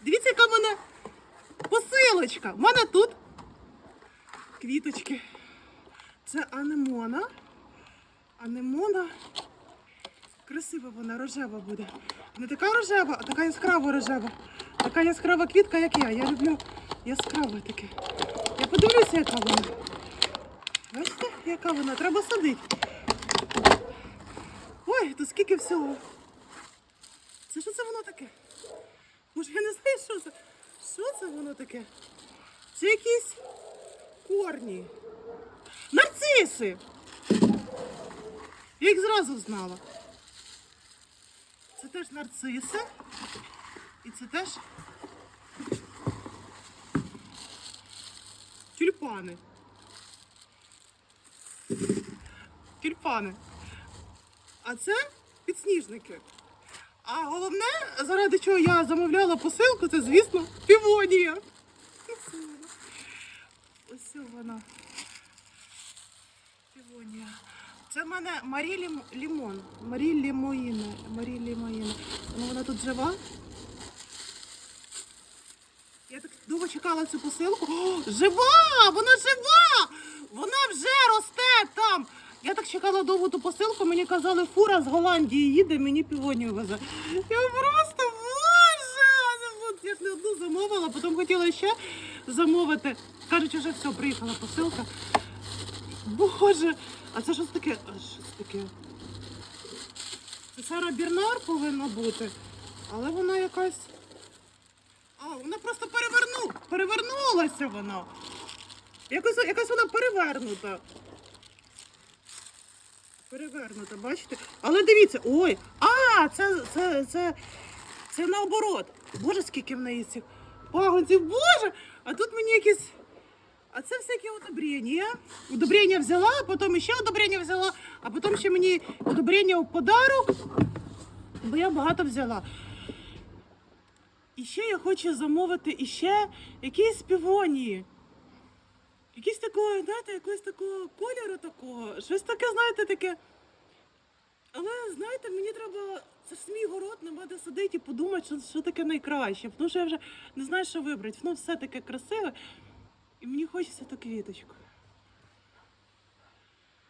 Дивіться, яка в мене посилочка. В мене тут квіточки. Це анемона. Анемона. Красива вона, рожева буде. Не така рожева, а така яскрава рожева. Така яскрава квітка, як я. Я люблю яскраве таке. Я подивлюся, яка вона. Бачите, яка вона? Треба садити. Ой, тут скільки всього. Це що це воно таке? Може, я не знаю, що це. Що це воно таке? Це якісь корні. Нарциси! Я їх зразу знала. Це теж нарциси. І це теж тюльпани. Тюльпани. А це підсніжники. А головне, заради чого я замовляла посилку, це, звісно, півонія. Ось вона. Півонія. Це в мене Марі Лім... Лімон. Марі Лімоїна. Марі Лімоїна. Ну, вона тут жива. Я так довго чекала цю посилку. О, жива! Вона жива! Вона вже росте там. Я так чекала довго ту посилку, мені казали, фура з Голландії їде, мені півонію везе. Я просто боже! Я ж не одну замовила, потім хотіла ще замовити. Кажуть, вже все, приїхала посилка. Боже, а це щось таке? А, Щось таке. Це Сара Бірнар повинна бути, але вона якась. А, вона просто переверну... перевернулася вона. Якось, якась вона перевернута. Перевернута, бачите? Але дивіться, ой, а, це, це, це, це наоборот. Боже, скільки в неї цих пагонців, боже! А тут мені якісь. А це всякі удобрення. Удобрення взяла, а потім ще удобрення взяла, а потім ще мені удобрення в подарок, бо я багато взяла. І ще я хочу замовити іще якісь півонії. Якісь такого, знаєте, якогось такого кольору такого. Щось таке, знаєте, таке. Але знаєте, мені треба. Це ж мій город, нема де сидить і подумати, що, що таке найкраще. Тому що я вже не знаю, що вибрати. Воно все таке красиве. І мені хочеться ту квіточку.